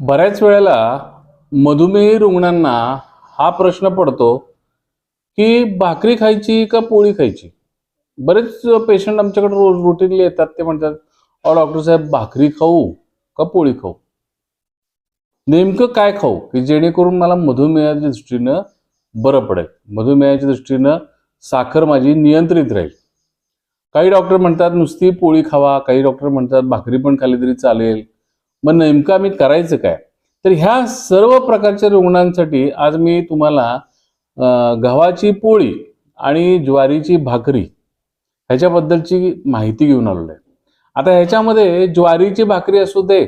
बऱ्याच वेळेला मधुमेही रुग्णांना हा प्रश्न पडतो की भाकरी खायची का पोळी खायची? बरेच पेशंट आमच्याकडे रोज रुटीनली येतात ते म्हणतात अ डॉक्टर साहेब भाकरी खाऊ का पोळी खाऊ? नेमकं काय खाऊ? की जेणेकरून मला मधुमेहाच्या दृष्टीनं बरं पडेल. मधुमेहाच्या दृष्टीनं साखर माझी नियंत्रित राहील. काही डॉक्टर म्हणतात नुसती पोळी खावा. काही डॉक्टर म्हणतात भाकरी पण खाली तरी चालेल. मग नेमकं आम्ही करायचं काय? तर ह्या सर्व प्रकारच्या रुग्णांसाठी आज मी तुम्हाला गव्हाची पोळी आणि ज्वारीची भाकरी ह्याच्याबद्दलची माहिती घेऊन आलेलो आहे आता ह्याच्यामध्ये ज्वारीची भाकरी असू दे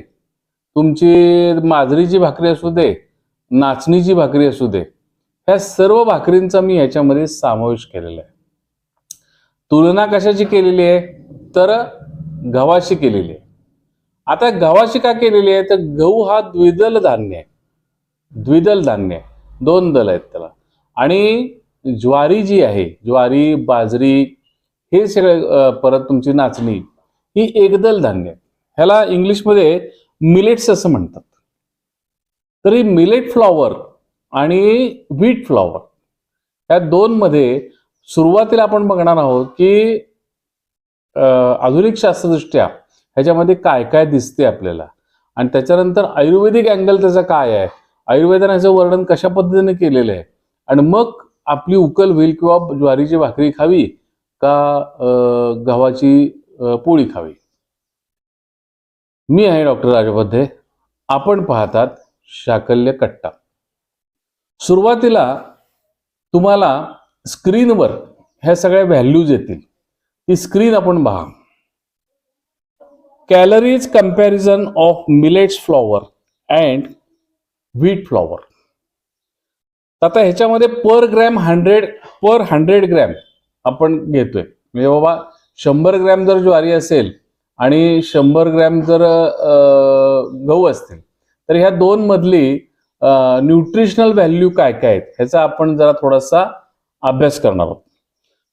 तुमची माजरीची भाकरी असू दे नाचणीची भाकरी असू दे ह्या सर्व भाकरींचा मी ह्याच्यामध्ये समावेश केलेला आहे. तुलना कशाची केलेली आहे? तर गव्हाशी केलेली आहे. आता गव्हाशी का केलेली आहे? तर गहू हा द्विदल धान्य आहे. द्विदल धान्य आहे. दोन दल आहेत त्याला. आणि ज्वारी जी आहे ज्वारी बाजरी हे सगळे परत तुमची नाचणी ही एकदल धान्य आहे. ह्याला इंग्लिशमध्ये मिलेट्स असं म्हणतात. तर ही मिलेट फ्लॉवर आणि व्हीट फ्लॉवर या दोन मध्ये सुरुवातीला आपण बघणार आहोत की आधुनिक शास्त्रदृष्ट्या ह्याच्यामध्ये काय काय दिसते आपल्याला? आणि त्याच्यानंतर आयुर्वेदिक अँगल त्याचा काय आहे? आयुर्वेदाने ह्याचं वर्णन कशा पद्धतीने केलेलं आहे? आणि मग आपली उकल होईल किंवा ज्वारीची भाकरी खावी का गव्हाची पोळी खावी? मी आहे डॉक्टर राजबद्धे आपण पाहतात शाकल्य कट्टा. सुरुवातीला तुम्हाला स्क्रीनवर ह्या सगळ्या व्हॅल्यूज येतील. ती स्क्रीन आपण पहा. Calories comparison of millets flour and wheat flour आता ह्याच्यामध्ये per gram hundred per hundred gram आपण घेतोय. म्हणजे बाबा शंभर ग्रॅम जर ज्वारी असेल आणि शंभर ग्रॅम जर गहू असतील तर ह्या दोन मधली न्यूट्रिशनल व्हॅल्यू काय काय आहेत ह्याचा आपण जरा थोडासा अभ्यास करणार आहोत.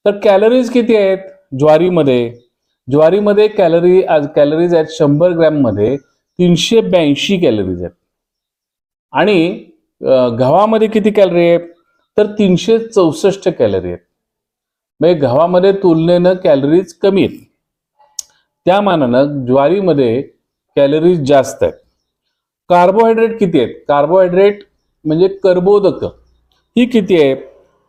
तर कॅलरीज किती आहेत ज्वारीमध्ये? ज्वारीमध्ये कॅलरी आज कॅलरीज आहेत शंभर ग्रॅममध्ये तीनशे ब्याऐंशी कॅलरीज आहेत. आणि गव्हामध्ये किती कॅलरी आहे तर तीनशे चौसष्ट कॅलरी आहेत. म्हणजे गव्हामध्ये तुलनेनं कॅलरीज कमी आहेत. त्या मानानं ज्वारीमध्ये कॅलरीज जास्त आहेत. कार्बोहायड्रेट किती आहेत? कार्बोहायड्रेट म्हणजे कर्बोदक. ही किती आहे?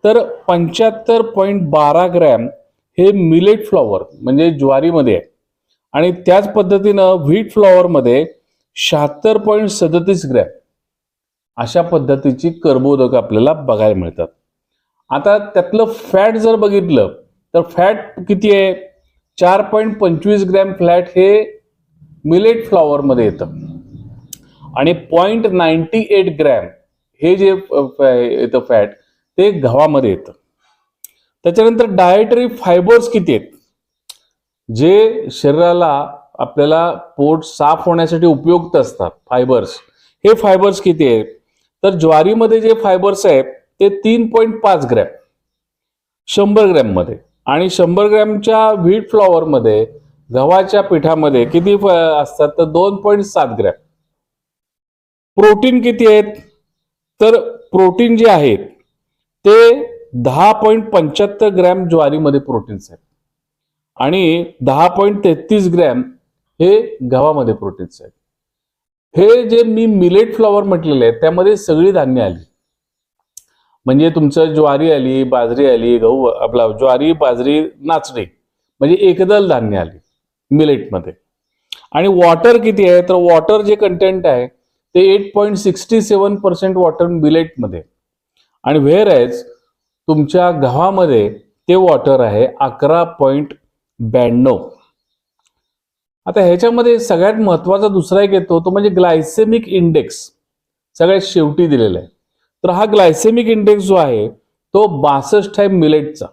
तर पंच्याहत्तर पॉईंट बारा ग्रॅम हे मिलेट फ्लॉवर म्हणजे ज्वारीमध्ये आहे. आणि त्याच पद्धतीनं व्हीट फ्लॉवरमध्ये शहात्तर पॉईंट सदतीस ग्रॅम अशा पद्धतीची कर्बोदक आपल्याला बघायला मिळतात. आता त्यातलं फॅट जर बघितलं तर फॅट किती आहे? चार पॉईंट पंचवीस ग्रॅम फ्लॅट हे मिलेट फ्लॉवरमध्ये येतं. आणि पॉईंट नाईन्टी एट ग्रॅम हे जे येतं फॅट ते गव्हामध्ये येतं. त्याच्यानंतर डायटरी फायबर्स किती आहेत? जे शरीराला आपल्याला पोट साफ होण्यासाठी उपयुक्त असतात फायबर्स हे फायबर्स किती आहेत? तर ज्वारीमध्ये जे फायबर्स आहेत ते तीन पॉईंट पाच ग्रॅम शंभर ग्रॅममध्ये आणि शंभर ग्रॅमच्या व्हीट फ्लॉवरमध्ये गव्हाच्या पिठामध्ये किती असतात? तर दोन पॉईंट सात ग्रॅम प्रोटीन किती आहेत? तर प्रोटीन जे आहेत ते दहा पॉईंट पंच्याहत्तर ग्रॅम ज्वारीमध्ये प्रोटीन्स आहेत आणि दहा पॉईंट तेहतीस ग्रॅम हे गव्हामध्ये प्रोटीन्स आहेत. हे जे मी मिलेट फ्लॉवर म्हटलेले आहे त्यामध्ये सगळी धान्य आली. म्हणजे तुमचं ज्वारी आली बाजरी आली गहू आपला ज्वारी बाजरी नाचणी म्हणजे एकदल धान्य आली मिलेटमध्ये आणि वॉटर किती आहे? तर वॉटर जे कंटेंट आहे ते eight point sixty seven percent water मिलेटमध्ये आणि व्हेअर आहेच तुमच्या गव्हामध्ये ते वॉटर आहे अकरा पॉईंट ब्याण्णव. आता ह्याच्यामध्ये सगळ्यात महत्त्वाचा दुसरा एक येतो तो म्हणजे ग्लायसेमिक इंडेक्स सगळ्यात शेवटी दिलेला आहे. तर हा ग्लायसेमिक इंडेक्स जो आहे तो बासष्ट आहे मिलेटचा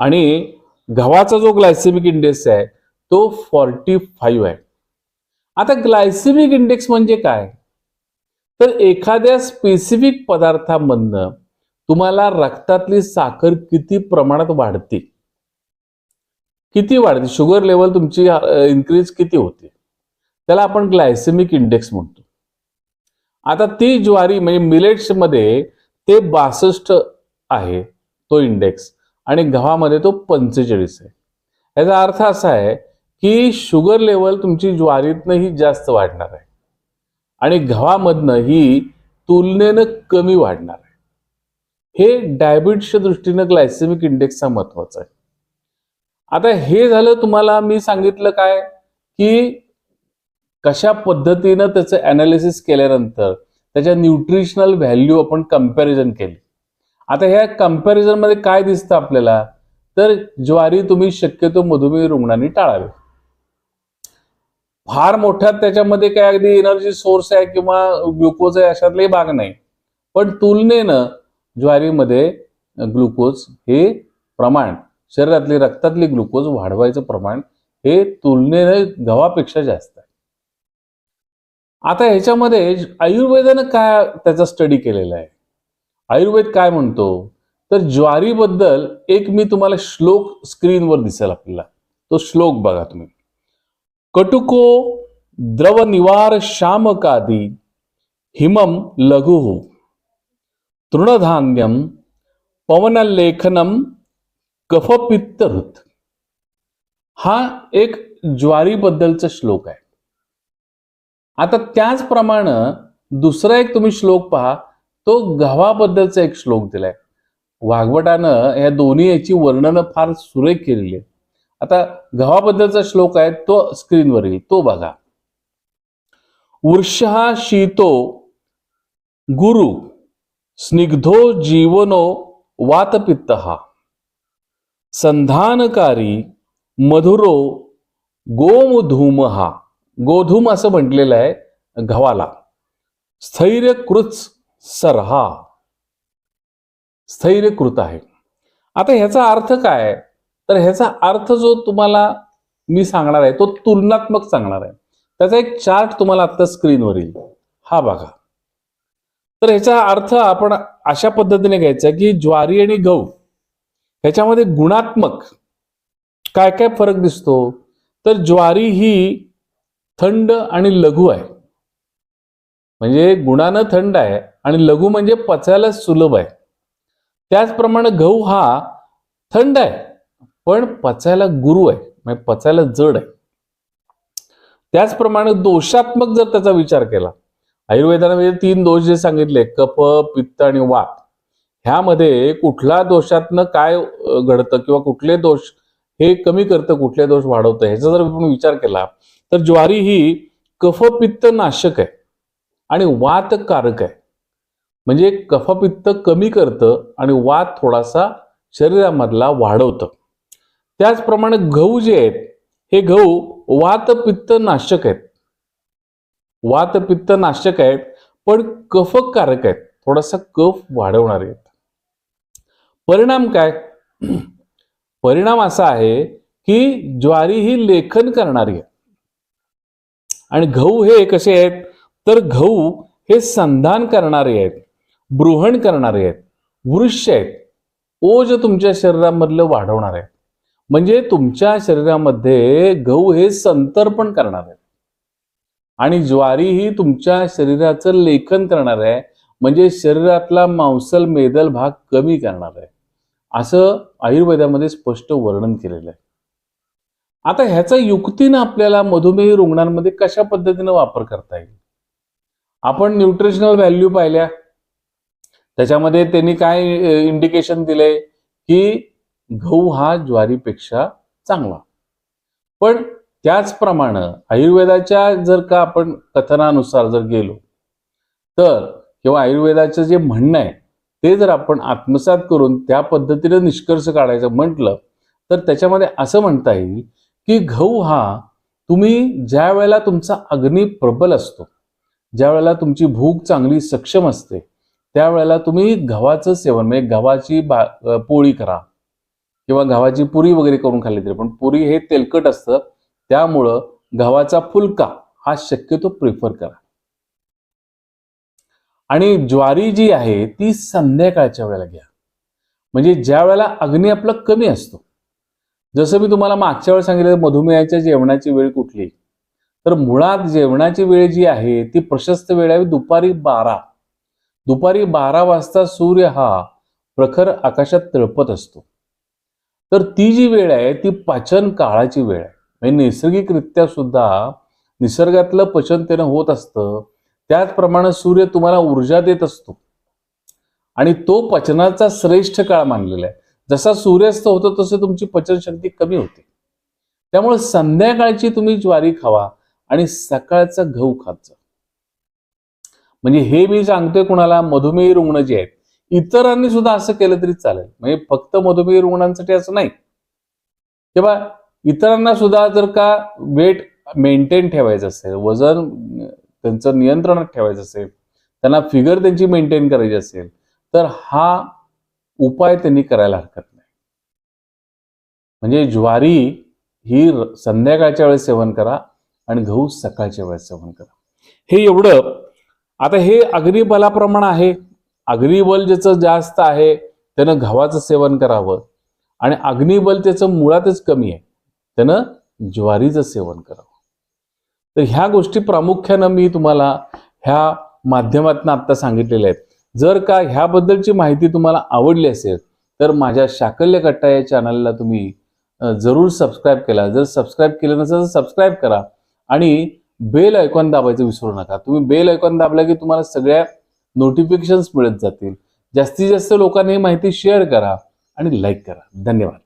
आणि गव्हाचा जो ग्लायसेमिक इंडेक्स आहे तो फॉर्टी फाईव्ह आहे. आता ग्लायसेमिक इंडेक्स म्हणजे काय? तर एखाद्या स्पेसिफिक पदार्थामधनं तुम्हाला रक्तातली साखर किती प्रमाणात वाढते? किती वाढते? शुगर लेवल तुमची इन्क्रीज किती होते? त्याला आपण ग्लायसेमिक इंडेक्स म्हणतो. आता ती ज्वारी म्हणजे मिलेट्समध्ये ते बासष्ट आहे तो इंडेक्स आणि गव्हामध्ये तो पंचेचाळीस आहे. याचा अर्थ असा आहे की शुगर लेवल तुमची ज्वारीतनंही जास्त वाढणार आहे. आणि गव्हामधनं ही तुलनेनं कमी वाढणार आहे. हे डायबिटीसच्या दृष्टीनं ग्लायसेमिक इंडेक्सचा महत्त्वाचा आहे. आता हे झालं तुम्हाला मी सांगितलं काय? की कशा पद्धतीनं त्याचं अनालिसिस केल्यानंतर त्याच्या न्यूट्रिशनल व्हॅल्यू आपण कंपॅरिझन केली. आता ह्या कम्पॅरिझनमध्ये काय दिसतं आपल्याला? तर ज्वारी तुम्ही शक्यतो मधुमेह रुग्णांनी टाळावी. फार मोठ्या त्याच्यामध्ये काय अगदी एनर्जी सोर्स आहे किंवा ग्लुकोज आहे अशातलाही भाग नाही. पण तुलनेनं ज्वारीमध्ये ग्लुकोज हे प्रमाण शरीरातली रक्तातली ग्लुकोज वाढवायचं प्रमाण हे तुलनेने गव्हापेक्षा जास्त आहे. आता ह्याच्यामध्ये आयुर्वेदानं काय त्याचा स्टडी केलेला आहे? आयुर्वेद काय म्हणतो? तर ज्वारीबद्दल एक मी तुम्हाला श्लोक स्क्रीनवर दिसेल आपल्याला. तो श्लोक बघा तुम्ही. कटुको द्रव निवार श्यामकादी हिमम लघु। तृणधान्यम पवनलेखनम कफपित्त ऋत हा एक ज्वारीबद्दलचा श्लोक आहे. आता त्याचप्रमाणे दुसरा एक तुम्ही श्लोक पहा तो गव्हाबद्दलचा एक श्लोक दिलाय. वाघवटानं या दोन्ही याची वर्णनं फार सुरेख केलेली आहे आता गव्हाबद्दलचा श्लोक आहे तो स्क्रीनवर येईल तो बघा. वृषहा शीतो गुरु स्निग्धो जीवनो वातपित्त। संधानकारी मधुरो गोमधूम। हा गोधूम असं म्हटलेलं आहे गव्हाला स्थैर्यकृत सरहा स्थैर्यकृत आहे। आता ह्याचा अर्थ काय तर ह्याचा अर्थ जो तुम्हाला मी सांगणार आहे तो तुलनात्मक सांगणार आहे. त्याचा एक चार्ट तुम्हाला आत्ता स्क्रीनवर येईल हा बघा. तर ह्याचा अर्थ आपण अशा पद्धतीने घ्यायचा की ज्वारी आणि गहू ह्याच्यामध्ये गुणात्मक काय काय फरक दिसतो? तर ज्वारी ही थंड आणि लघु आहे. म्हणजे गुणानं थंड आहे आणि लघु म्हणजे पचायला सुलभ आहे. त्याचप्रमाणे गहू हा थंड आहे पण पचायला गुरु आहे म्हणजे पचायला जड आहे. त्याचप्रमाणे दोषात्मक जर त्याचा विचार केला आयुर्वेदाने म्हणजे तीन दोष जे सांगितले कफ पित्त आणि वात. ह्यामध्ये कुठल्या दोषातनं काय घडतं किंवा कुठले दोष हे कमी करतं कुठले दोष वाढवतं ह्याचा जर आपण विचार केला तर ज्वारी ही कफपित्त नाशक आहे आणि वात कारक आहे. म्हणजे कफपित्त कमी करतं आणि वात थोडासा शरीरामधला वाढवतं. त्याचप्रमाणे गहू जे आहेत हे गहू वात पित्त नाशक आहेत. वातपित्त नाशक आहेत पण कफकारक आहेत. थोडासा कफ वाढवणारे आहेत. परिणाम काय? परिणाम असा आहे की ज्वारी ही लेखन करणारी आहे आणि गहू हे कसे आहेत? तर गहू हे संधान करणारे आहेत बृहण करणारे आहेत वृक्ष आहेत. ओज तुमच्या शरीरामधलं वाढवणार आहे म्हणजे तुमच्या शरीरामध्ये गहू हे संतर्पण करणार आहे आणि ज्वारी ही तुमच्या शरीराचं लेखन करणार आहे. म्हणजे शरीरातला मांसल मेदल भाग कमी करणार आहे. असं आयुर्वेदामध्ये स्पष्ट वर्णन केलेलं आहे. आता ह्याचा युक्तीनं आपल्याला मधुमेही रुग्णांमध्ये कशा पद्धतीनं वापर करता येईल? आपण न्यूट्रिशनल व्हॅल्यू पाहिल्या. त्याच्यामध्ये त्यांनी काय इंडिकेशन दिलंय? की गहू हा ज्वारीपेक्षा चांगला. पण त्याचप्रमाणे आयुर्वेदाच्या जर का आपण कथनानुसार जर गेलो तर किंवा आयुर्वेदाचं जे म्हणणं आहे ते जर आपण आत्मसात करून त्या पद्धतीने निष्कर्ष काढायचं म्हटलं तर त्याच्यामध्ये असं म्हणता येईल की गहू हा तुम्ही ज्या वेळेला तुमचा अग्नी प्रबल असतो ज्या वेळेला तुमची भूक चांगली सक्षम असते त्यावेळेला तुम्ही गव्हाचं सेवन म्हणजे गव्हाची बा पोळी करा किंवा गव्हाची पुरी वगैरे करून खाल्ली तरी पण पुरी हे तेलकट असतं त्यामुळं गव्हाचा फुलका हा शक्यतो प्रिफर करा. आणि ज्वारी जी आहे ती संध्याकाळच्या वेळेला घ्या. म्हणजे ज्या वेळेला अग्नी आपला कमी असतो. जसं मी तुम्हाला मागच्या वेळेस सांगितलं मधुमेहाच्या जेवणाची वेळ कुठली? तर मुळात जेवणाची वेळ जी आहे ती प्रशस्त वेळ आहे दुपारी बारा. दुपारी बारा वाजता सूर्य हा प्रखर आकाशात तळपत असतो. तर ती जी वेळ आहे ती पाचन काळाची वेळ आहे. म्हणजे नैसर्गिकरित्या सुद्धा निसर्गातलं पचन त्यानं होत असतं. त्याचप्रमाणे सूर्य तुम्हाला ऊर्जा देत असतो. आणि तो पचनाचा श्रेष्ठ काळ मानलेला आहे. जसा सूर्यास्त होतो तसे तुमची पचनशक्ती कमी होते. त्यामुळे संध्याकाळची तुम्ही ज्वारी खावा आणि सकाळचा गहू खात जा. म्हणजे हे मी सांगतोय कुणाला मधुमेही रुग्ण जे आहेत इतरांनी सुद्धा असं केलं तरी चालेल. म्हणजे फक्त मधुमेही रुग्णांसाठी असं नाही. किंवा इतरांना सुद्धा जर का वेट मेंटेन ठेवायचं असेल वजन त्यांचं नियंत्रणात ठेवायचं असेल त्यांना फिगर त्यांची मेंटेन करायची असेल तर हा उपाय त्यांनी करायला हरकत नाही. म्हणजे ज्वारी ही संध्याकाळच्या वेळेस सेवन करा आणि गहू सकाळच्या वेळेस सेवन करा. हे एवढं आता हे अग्निबलाप्रमाणे आहे. अग्निबल ज्याचं जास्त आहे त्यानं गव्हाचं सेवन करावं. आणि अग्निबल त्याचं मुळातच कमी आहे. त्यानं ज्वारीचं सेवन करावं. तर ह्या गोष्टी प्रामुख्यानं मी तुम्हाला ह्या माध्यमातून आत्ता सांगितलेल्या आहेत. जर का ह्याबद्दलची माहिती तुम्हाला आवडली असेल तर माझ्या शाकल्य कट्टा या चॅनलला तुम्ही जरूर सबस्क्राईब केला. जर सबस्क्राईब केलं नसेल तर सबस्क्राईब करा आणि बेल ऐकॉन दाबायचं विसरू नका. तुम्ही बेल ऐकॉन दाबला की तुम्हाला सगळ्या नोटिफिकेशन्स मिळत जातील. जास्तीत जास्त लोकांनी ही माहिती शेअर करा आणि लाईक करा. धन्यवाद.